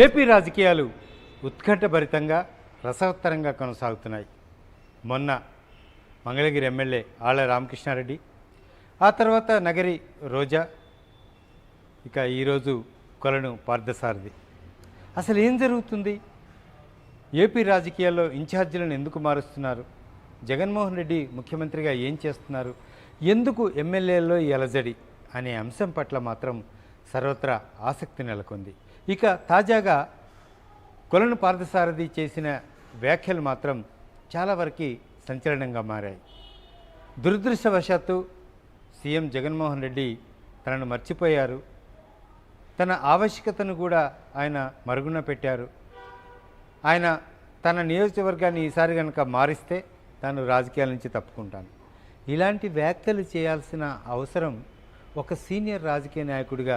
AP రాజకీయాలు ఉత్కంఠభరితంగా రసవత్తరంగా కొనసాగుతున్నాయి. మొన్న మంగళగిరి ఎమ్మెల్యే ఆళ్ళ రామకృష్ణారెడ్డి ఆ తర్వాత నగరి రోజా ఇక ఈరోజు కొలను పార్థసారథి. అసలు ఏం జరుగుతుంది? ఏపీ రాజకీయాల్లో ఇన్ఛార్జీలను ఎందుకు మారుస్తున్నారు? జగన్మోహన్ రెడ్డి ముఖ్యమంత్రిగా ఏం చేస్తున్నారు? ఎందుకు ఎమ్మెల్యేల్లో ఈ అలజడి అనే అంశం పట్ల మాత్రం సర్వత్రా ఆసక్తి నెలకొంది. ఇక తాజాగా కొలను పార్థసారథి చేసిన వ్యాఖ్యలు మాత్రం చాలా వరకు సంచలనంగా మారాయి. దురదృష్టవశాత్తు సీఎం జగన్మోహన్ రెడ్డి తనను మర్చిపోయారు. తన ఆవశ్యకతను కూడా ఆయన మరుగున పెట్టారు. ఆయన తన నియోజకవర్గాన్ని ఈసారి కనుక మారిస్తే తాను రాజకీయాల నుంచి తప్పుకుంటాను. ఇలాంటి వ్యాఖ్యలు చేయాల్సిన అవసరం ఒక సీనియర్ రాజకీయ నాయకుడిగా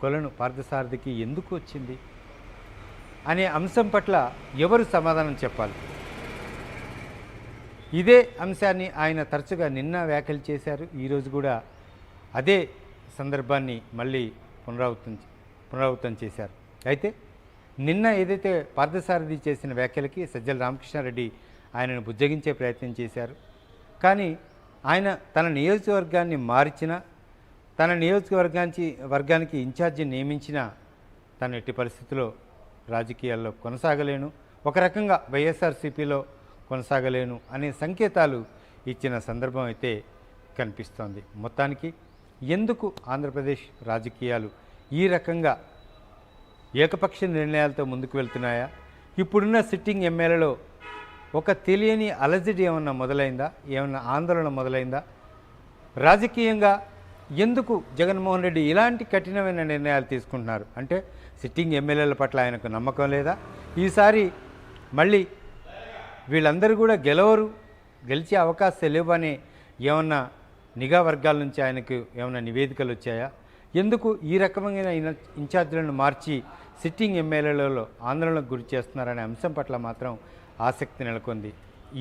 కొలను పార్థసారథికి ఎందుకు వచ్చింది? అనే అంశం పట్ల ఎవరు సమాధానం చెప్పాలి? ఇదే అంశాన్ని ఆయన తరచుగా నిన్న వ్యాఖ్యలు చేశారు. ఈరోజు కూడా అదే సందర్భాన్ని మళ్ళీ పునరావృతం పునరావృతం చేశారు. అయితే నిన్న ఏదైతే పార్థసారథి చేసిన వ్యాఖ్యలకి సజ్జల రామకృష్ణారెడ్డి ఆయనను బుజ్జగించే ప్రయత్నం చేశారు. కానీ ఆయన తన నియోజకవర్గాన్ని మార్చినా తన నియోజకవర్గానికి వర్గానికి ఇన్ఛార్జి నియమించిన తను ఎట్టి పరిస్థితిలో రాజకీయాల్లో కొనసాగలేను. ఒక రకంగా వైఎస్ఆర్సీపీలో కొనసాగలేను అనే సంకేతాలు ఇచ్చిన సందర్భం అయితే కనిపిస్తోంది. మొత్తానికి ఎందుకు ఆంధ్రప్రదేశ్ రాజకీయాలు ఈ రకంగా ఏకపక్ష నిర్ణయాలతో ముందుకు వెళ్తున్నాయా? ఇప్పుడున్న సిట్టింగ్ ఎమ్మెల్యేలో ఒక తెలియని అలజడి ఏమన్నా మొదలైందా? ఏమన్నా ఆందోళన మొదలైందా? రాజకీయంగా ఎందుకు జగన్మోహన్ రెడ్డి ఇలాంటి కఠినమైన నిర్ణయాలు తీసుకుంటున్నారు? అంటే సిట్టింగ్ ఎమ్మెల్యేల పట్ల ఆయనకు నమ్మకం లేదా? ఈసారి మళ్ళీ వీళ్ళందరూ కూడా గెలవరు గెలిచే అవకాశాలు లేవు అని ఏమన్నా నిఘా వర్గాల నుంచి ఆయనకు ఏమైనా నివేదికలు వచ్చాయా? ఎందుకు ఈ రకమైన ఇన్ఛార్జీలను మార్చి సిట్టింగ్ ఎమ్మెల్యేలలో ఆందోళనకు గురి చేస్తున్నారనే అంశం పట్ల మాత్రం ఆసక్తి నెలకొంది.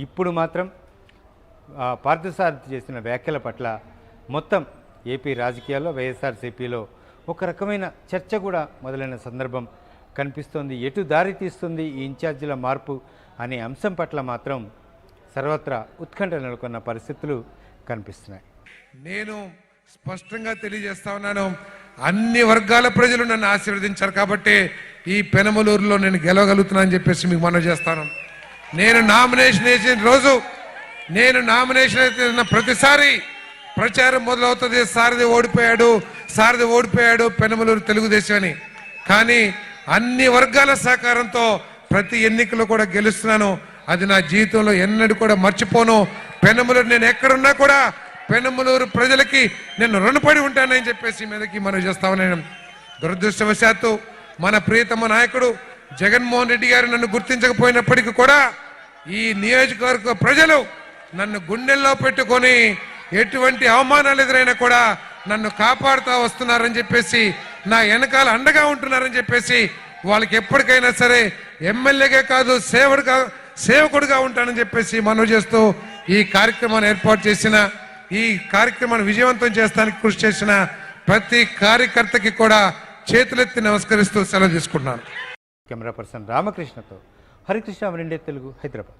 ఇప్పుడు మాత్రం పార్థసారథి చేసిన వ్యాఖ్యల పట్ల మొత్తం ఏపీ రాజకీయాల్లో వైఎస్ఆర్సీపీలో ఒక రకమైన చర్చ కూడా మొదలైన సందర్భం కనిపిస్తోంది. ఎటు దారి తీస్తుంది ఈ ఇన్ఛార్జీల మార్పు అనే అంశం పట్ల మాత్రం సర్వత్రా ఉత్కంఠ నెలకొన్న పరిస్థితులు కనిపిస్తున్నాయి. నేను స్పష్టంగా తెలియజేస్తా ఉన్నాను. అన్ని వర్గాల ప్రజలు నన్ను ఆశీర్వదించారు కాబట్టి ఈ పెనమలూరులో నేను గెలవగలుగుతున్నానని చెప్పేసి మీకు మనవి చేస్తాను. నేను నామినేషన్ వేసిన రోజు నేను నామినేషన్ వేసిన ప్రతిసారి ప్రచారం మొదలవుతుంది. సారథి ఓడిపోయాడు. సారథి ఓడిపోయాడు పెనమలూరు తెలుగుదేశం అని కానీ అన్ని వర్గాల సహకారంతో ప్రతి ఎన్నికలో కూడా గెలుస్తున్నాను. అది నా జీవితంలో ఎన్నడూ కూడా మర్చిపోను. పెనమలూరు నేను ఎక్కడున్నా కూడా పెనమలూరు ప్రజలకి నేను రుణపడి ఉంటానని చెప్పేసి మీదకి మనం చేస్తామని నేను దురదృష్టవశాత్తు మన ప్రియతమ నాయకుడు జగన్మోహన్ రెడ్డి గారు నన్ను గుర్తించకపోయినప్పటికీ కూడా ఈ నియోజకవర్గ ప్రజలు నన్ను గుండెల్లో పెట్టుకొని ఎటువంటి అవమానాలు ఎదురైనా కూడా నన్ను కాపాడుతూ వస్తున్నారని చెప్పేసి నా వెనకాల అండగా ఉంటున్నారని చెప్పేసి వాళ్ళకి ఎప్పటికైనా సరే ఎమ్మెల్యేగా కాదు సేవడుగా సేవకుడుగా ఉంటానని చెప్పేసి మనవి చేస్తూ ఈ కార్యక్రమాన్ని ఏర్పాటు చేసిన ఈ కార్యక్రమాన్ని విజయవంతం చేస్తానికి కృషి చేసిన ప్రతి కార్యకర్తకి కూడా చేతులెత్తి నమస్కరిస్తూ సెలవు తీసుకుంటున్నాను. కెమెరా పర్సన్ రామకృష్ణతో హరికృష్ణ వరిండే తెలుగు హైదరాబాద్.